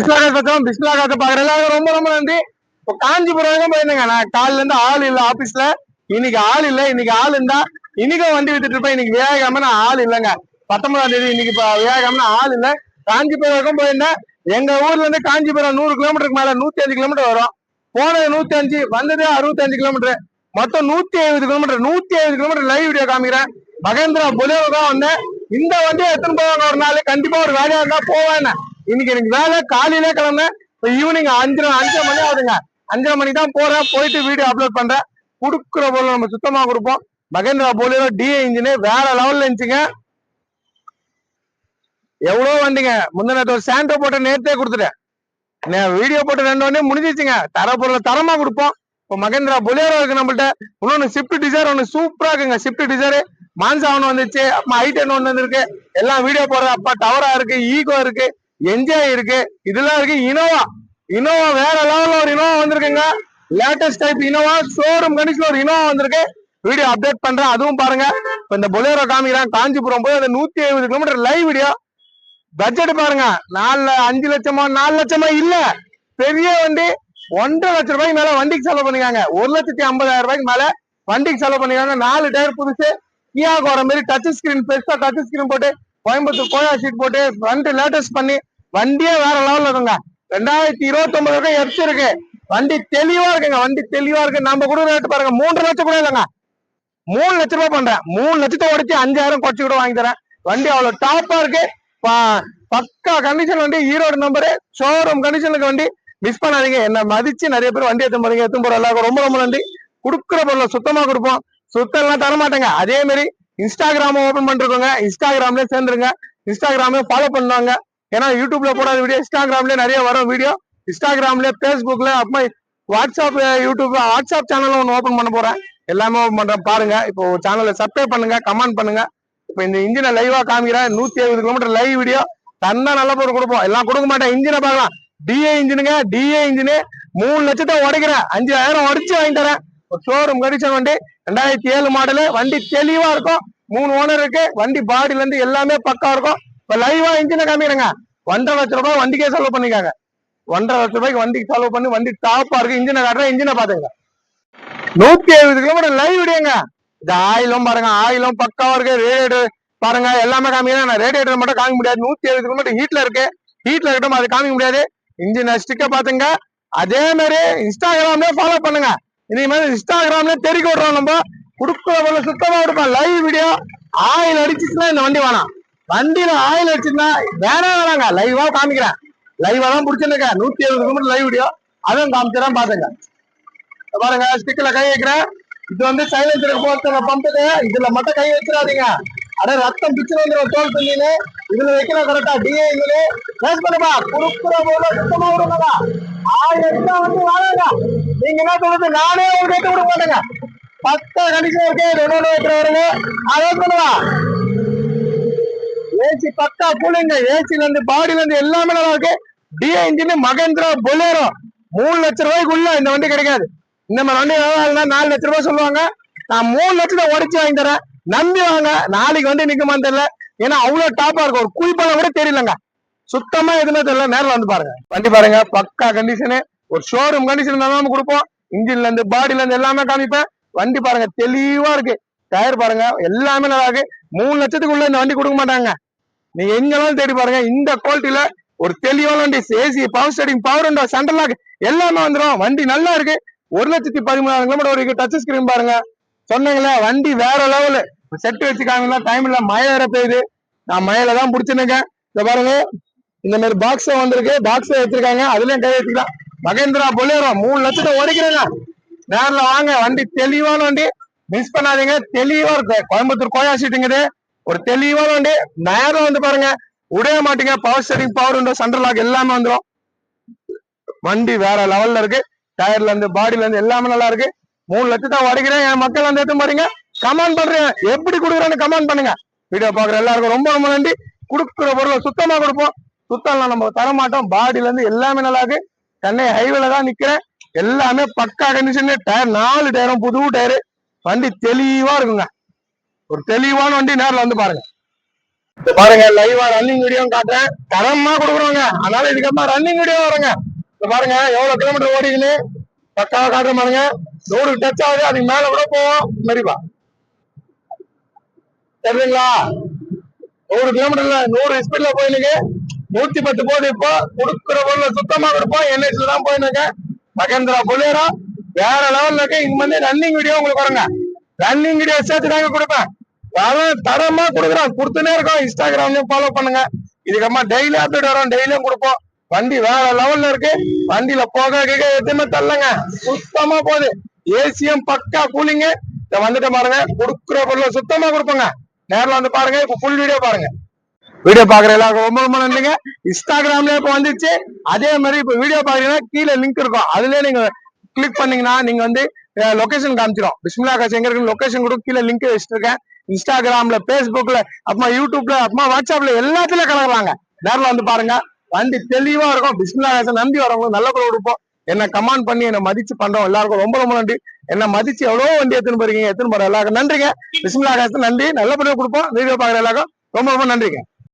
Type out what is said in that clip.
பிஸ்லாகாத் பக்கம் பிஸ்லாகாத்த பாக்குற எல்லாரும் ரொம்ப ரொம்ப நன்றி. இப்போ காஞ்சிபுரம் வரைக்கும் போயிருந்தேங்க. நான் காலில இருந்து ஆள் இல்லை ஆபீஸ்ல இன்னைக்கு ஆள் இல்லை இன்னைக்கு ஆள் இருந்தா இன்னைக்கும் வண்டி வித்துட்டு இருப்பேன். இன்னைக்கு வியாழக்கிழமை நான் ஆள் இல்லைங்க. பத்தொன்பதாம் தேதி இன்னைக்கு இப்ப வியாழக்கிழமை ஆள் இல்லை. காஞ்சிபுரம் வரைக்கும் போயிருந்தேன். எங்க ஊர்ல இருந்து காஞ்சிபுரம் நூறு கிலோமீட்டருக்கு மேல நூத்தி அஞ்சு கிலோமீட்டர் வரும். போனது நூத்தி அஞ்சு வந்தது அறுபத்தஞ்சு கிலோமீட்டர். மொத்தம் நூத்தி எழுபது கிலோமீட்டர். நூத்தி எழுபது கிலோமீட்டர் லைவ் வீடியோ காமிக்கிறேன். மகேந்திரா பொலேரோ தான் வந்தேன். இந்த வண்டியை எத்தனை போவாங்க? ஒரு நாள் கண்டிப்பா ஒரு வேலையா இருந்தா போவேன் இன்னைக்கு எனக்கு வேலை காலையிலே கிளம்ப இப்போ ஈவினிங் அஞ்சரை அஞ்சரை மணி ஆகுதுங்க. அஞ்சரை மணி தான் போறேன் போயிட்டு வீடியோ அப்லோட் பண்றேன் கொடுக்குற பொருள் நம்ம சுத்தமா கொடுப்போம். மகேந்திரா போலியோ டிஏ இன்ஜினு வேற லெவல்ல இருந்துச்சுங்க. எவ்வளோ வண்டிங்க? முந்தின ஒரு சாண்டோ போட்ட நேரத்தே கொடுத்துட்டேன். நான் வீடியோ போட்டு ரெண்டு வண்டியும் முடிஞ்சிச்சுங்க தர பொருளை தரமா கொடுப்போம். இப்போ மகேந்திரா பொலேரோ இருக்கு நம்மள்ட்ட. இன்னொன்னு ஷிஃப்ட் டிசைர் ஒன்று சூப்பரா இருக்குங்க. ஷிஃப்ட் டிசைர் மான்சா ஒன்று வந்துச்சு அப்புறம் டென் ஒன்று வந்திருக்கு. எல்லாம் வீடியோ போடுற. அப்பா டவரா இருக்கு ஈகோ இருக்கு. என்ஜாய் இருக்கு. இதெல்லாம் இருக்கு இனோவா இனோவா வேற லெவல்ல ஒரு இனோவா வந்திருக்குங்க. Latest type Innova showroom condition ஒரு இனோவா வந்திருக்கு. வீடியோ அப்டேட் பண்றேன். அதுவும் பாருங்க. இப்ப இந்த பொலேரோ காமிக்கிறான். காஞ்சிபுரம் போய் அந்த நூத்தி எழுபது கிலோமீட்டர் லைவ் வீடியோ பட்ஜெட் பாருங்க. நாலு அஞ்சு லட்சமா நாலு லட்சமா இல்ல. பெரிய வண்டி. ஒன்றரை லட்சம் ரூபாய்க்கு மேல வண்டிக்கு செலவு பண்ணிக்காங்க. ஒரு லட்சத்தி ஐம்பதாயிரம் ரூபாய்க்கு மேல வண்டிக்கு செலவு பண்ணிக்காங்க. நாலு டயர் புதுசு. கியாக்கு வர மாதிரி டச் ஸ்கிரீன் பெருசா டச் ஸ்கிரீன் போட்டு கோயம்புத்தூர் கோயா சீட் போட்டு ஃப்ரண்ட் லேட்டஸ்ட் பண்ணி வண்டியே வேற லெவல்ல இருக்குங்க. ரெண்டாயிரத்தி இருபத்தி ஒன்பது வரைக்கும் எஃப்சி இருக்கு. வண்டி தெளிவா இருக்குங்க. வண்டி தெளிவா இருக்கு. நம்ம கூட ரேட்டு பாருங்க. மூன்று லட்சம் கூட இல்லைங்க. மூணு லட்ச ரூபாய் பண்றேன். மூணு லட்சத்தை உடச்சி அஞ்சாயிரம் குறைச்சி கூட வாங்கி தரேன். வண்டி அவ்வளவு டாப்பா இருக்கு. பக்கா கண்டிஷன் வண்டி ஈரோடு நம்பரு ஷோரூம் கண்டிஷனுக்கு வண்டி மிஸ் பண்ணாதீங்க. என்ன மதிச்சு நிறைய பேர் வண்டி எடுத்து போறீங்க. எடுத்து போற எல்லாருக்கும் ரொம்ப ரொம்ப நன்றி. கொடுக்குற பொருளை சுத்தமா கொடுப்போம். சுத்தம் எல்லாம் தர மாட்டேங்க. அதே மாதிரி இன்ஸ்டாகிராம ஓபன் பண்ணிருக்கோங்க. இன்ஸ்டாகிராம்ல சேர்ந்துருங்க. இன்ஸ்டாகிராம்ல ஃபாலோ பண்ணுவாங்க. ஏன்னா யூடியூப்ல போடாத வீடியோ இன்ஸ்டாகிராம்ல நிறைய வரும் வீடியோ இன்ஸ்டாகிராம்ல பேஸ்புக்ல அப்புறமா வாட்ஸ்அப் யூடியூப் வாட்ஸ்அப் சேனல் ஒன்று ஓபன் பண்ண போறேன். எல்லாமே ஓபன் பண்றேன். பாருங்க. இப்போ சேனலை சப்ஸ்கிரைப் பண்ணுங்க கமெண்ட் பண்ணுங்க. இப்போ இந்த இன்ஜினை லைவா காமிக்கிறேன். நூத்தி எழுபது கிலோமீட்டர் லைவ் வீடியோ தந்தா நல்ல பொருள் கொடுப்போம். எல்லாம் கொடுக்க மாட்டேன். இன்ஜினை பார்க்கலாம். டிஏ இன்ஜினுங்க டிஏ இன்ஜினு மூணு லட்சத்தை உடைக்கிறேன். அஞ்சாயிரம் உடைச்சு வாங்கி தரேன். ஒரு ஷோரூம் கடிச்ச வண்டி ரெண்டாயிரத்தி ஏழு மாடலு வண்டி தெளிவா இருக்கும். மூணு ஓனர் இருக்கு. வண்டி பாடியில இருந்து எல்லாமே பக்கா இருக்கும். இப்ப லைவா இன்ஜினை காமிக்கிறேங்க ஒன்றரை லட்ச ரூபாய் வண்டிக்கே செலவு பண்ணிக்காங்க. ஒன்றரை லட்ச ரூபாய்க்கு வண்டிக்கு செலவு பண்ணி வண்டி டாப்பா இருக்கு. இன்ஜினை காட்டுறேன் இன்ஜினை பாத்துங்க நூத்தி எழுபது கிலோமீட்டர் லைவ் விடுங்க. இந்த ஆயிலும் பாருங்க ஆயிலும் பக்காவா இருக்கு. ரேடியேட்டர் பாருங்க எல்லாமே காமிக்கிறேன் நான் ரேடியேட்டர் மட்டும் காமிக்க முடியாது. நூத்தி எழுபது கிலோமீட்டர் ஹீட்ல இருக்கு. ஹீட்ல இருக்கட்டும் அது காமிக்க முடியாது. இன்ஜின் ஸ்டிக்க பாத்துங்க. அதே மாதிரி இன்ஸ்டாகிராம்லயே ஃபாலோ பண்ணுங்க. இனிமேல் இன்ஸ்டாகிராம்ல தெரிக்க விடுறோம் நம்ம. குடுக்குற சுத்தமா கொடுப்போம். லைவ் வீடியோ ஆயில் அடிச்சுச்சுன்னா இந்த வண்டி வேணாம் வண்டியில ஆயில் வச்சிருந்தா வேணா வேணாங்க. லைவா காமிக்கிறேன். லைவா தான் பிடிச்சிருக்கேன் நூத்தி எழுபது கிலோமீட்டர் லைவ் வீடியோ அதுவும் காமிச்சுதான் பாத்துங்க. பாருங்க ஸ்டிக்ல கை வைக்கிறேன். இது வந்து சைலன்சருக்கு போட்டு பம்புக்கு இதுல மட்டும் கை வச்சிடாதீங்க அட ரத்தம் பிச்சு வந்துடும் தோல் தண்ணியில இதுல வைக்கணும் கரெக்டா டிஏ இதுல பேஸ் பண்ணுப்பா. குறுக்குற போல சுத்தமா விடுங்கடா ஆயிரத்தா வந்து வாங்க நீங்க என்ன சொல்றது? நானே ஒரு கேட்டு விட மாட்டேங்க பத்து கண்டிஷன் இருக்கேன் ரெண்டு வைக்கிற வருங்க அதை பண்ணுவா ஏசி பக்கா கூலிங்க ஏசில இருந்து பாடியில இருந்து எல்லாமே நல்லா இருக்கு. DA engine Mahindra Bolero. மூணு லட்ச ரூபாய்க்குள்ள இந்த வண்டி கிடைக்காது. இந்த மாதிரி வண்டி எவ்வளோ நாலு லட்ச ரூபாய் சொல்லுவாங்க. நான் மூணு லட்சத்தை உடச்சு வாங்கி தரேன். நம்பி வாங்க. நாளைக்கு வந்து நிக்குமான்னு தெரியல. ஏன்னா அவ்வளவு டாப்பா இருக்கும். ஒரு குயிப்பான கூட தெரியலங்க. சுத்தமா எதுவுமே தெரியல. நேரில் வந்து பாருங்க. வண்டி பாருங்க. பக்கா கண்டிஷனு ஒரு ஷோரூம் கண்டிஷன் தான் கொடுப்போம். இன்ஜின்ல இருந்து பாடியில இருந்து எல்லாமே காமிப்பேன். வண்டி பாருங்க. தெளிவா இருக்கு. டயர் பாருங்க. எல்லாமே நல்லா இருக்கு. மூணு லட்சத்துக்குள்ள இந்த வண்டி கொடுக்க மாட்டாங்க. நீங்க எங்கெல்லாம் தேடி பாருங்க இந்த குவாலிட்டியில ஒரு தெளிவான வண்டி AC power steering power window centre lock எல்லாமே வந்துடும் வண்டி நல்லா இருக்கு. ஒரு லட்சத்தி பதிமூணாயிரம் கிலோமீட்டர் வரைக்கும் டச் ஸ்கிரீன் பாருங்க. சொன்னீங்களே வண்டி வேற லெவலு செட் வச்சுக்காங்கன்னா டைம் இல்ல. மழை வேற பெய்யுது. நான் மழையில தான் பிடிச்சிருக்கேன் இந்த பாருங்க. இந்த மாதிரி பாக்ஸ் வந்திருக்கு. பாக்ஸ் வச்சிருக்காங்க. அதுலயும் கை வச்சுக்கலாம். மகேந்திரா பொலேரோ மூணு லட்சத்தை உடைக்கிறேங்க நேரில் வாங்க. வண்டி தெளிவான வண்டி. மிஸ் பண்ணாதீங்க. தெளிவா இருக்கு. கோயம்புத்தூர் கோயா சீட்டுங்குது ஒரு தெளிவான வண்டி நேரம் வந்து பாருங்க. உடைய மாட்டீங்க. Power steering power window centre lock எல்லாமே வந்துடும் வண்டி வேற லெவல்ல இருக்கு. டயர்ல இருந்து பாடியில இருந்து எல்லாமே நல்லா இருக்கு. மூணு லட்சத்தை உடைக்கிறேன் என் மக்கள் வந்து எடுத்து பாருங்க. கமெண்ட் பண்றேன். எப்படி கொடுக்குறேன்னு கமெண்ட் பண்ணுங்க. வீடியோ பாக்குற எல்லாருக்கும் ரொம்ப ரொம்ப நன்றி. கொடுக்குற பொருளை சுத்தமா கொடுப்போம். சுத்தம்லாம் நம்ம தர மாட்டோம் பாடியில இருந்து எல்லாமே நல்லா இருக்கு. சென்னை ஹைவேல தான் நிக்கிறேன். எல்லாமே பக்கா கண்டிஷன் டயர் நாலு டயரும் புது டயரு வண்டி தெளிவா இருக்குங்க. ஒரு தெளிவான வண்டி நேரில் வந்து பாருங்க. பாருங்க லைவா ரன்னிங் வீடியோ காட்டுறேன். தரமா கொடுக்குறோங்க அதனால இதுக்கப்புறமா ரன்னிங் வீடியோ வருங்க. பாருங்க எவ்வளவு கிலோமீட்டர் ஓடிக்குன்னு. பக்காவா காட்டுற பாருங்க. ரோடு டச் ஆகுது அதுக்கு மேல கூட போவோம். மெரிப்பா தெரியுங்களா நூறு கிலோமீட்டர்ல நூறு ஸ்பீட்ல போயினுக்கு நூத்தி பத்து போகுது இப்போ. கொடுக்குற பொருளை சுத்தமா கொடுப்போம். என்ஹெச்ல தான் போயினுங்க மகேந்திரா பொலேரோ வேற லெவல்ல இருக்கு. இங்க வந்து ரன்னிங் வீடியோ உங்களுக்கு வருங்க. ரன்னிங் வீடியோ சேர்த்து தாங்க கொடுப்பேன். தரம் தரமா கொடுக்குறோம் கொடுத்துனே இருக்கோம் இன்ஸ்டாகிராம்லயும் ஃபாலோ பண்ணுங்க. இதுக்கப்புறமா டெய்லி அப்டேட் வரும். டெய்லியும் கொடுப்போம். வண்டி வேற லெவல்ல இருக்கு. வண்டியில போக கேட்க எதுவுமே தள்ளங்க. சுத்தமா போகுது. ஏசியும் பக்கா கூலிங்க இதை வந்துட்டு பாருங்க. கொடுக்குற பொருளை சுத்தமா கொடுப்போங்க. நேரில் வந்து பாருங்க. இப்ப ஃபுல் வீடியோ பாருங்க. வீடியோ பாக்குற எல்லாருக்கும் ரொம்ப ரொம்ப நன்றிங்க. இன்ஸ்டாகிராம்ல இப்ப வந்துச்சு. அதே மாதிரி இப்ப வீடியோ பாக்குறீங்கன்னா கீழே லிங்க் இருக்கும். அதுல நீங்க கிளிக் பண்ணீங்கன்னா நீங்க வந்து லொகேஷன் காமிச்சிடும் பிஸ்மிலா காசு எங்க இருக்கு லொகேஷன் கூட கீழே லிங்க் வச்சிருக்கேன் இன்ஸ்டாகிராம்ல பேஸ்புக்ல அப்புறமா யூடியூப்ல அப்புறமா வாட்ஸ்அப்ல எல்லாத்துலயும் கலக்குறாங்க. நேரில் வந்து பாருங்க. வண்டி தெளிவா இருக்கும். பிஸ்மிலா நம்பி வரவங்களுக்கு நல்ல குழு கொடுப்போம். என்ன கமெண்ட் பண்ணி என்ன மதிச்சு பண்றோம். எல்லாருக்கும் ரொம்ப ரொம்ப நன்றி. என்ன மதிச்சு எவ்வளவு வண்டி எடுத்துன்னு போறீங்க எடுத்துன்னு போற எல்லாருக்கும் நன்றிங்க. பிஸ்மிலா நன்றி. நல்லபடியாக கொடுப்போம். வீடியோ பாக்குற எல்லாருக்கும் ரொம்ப ரொம்ப நன்றிங்க.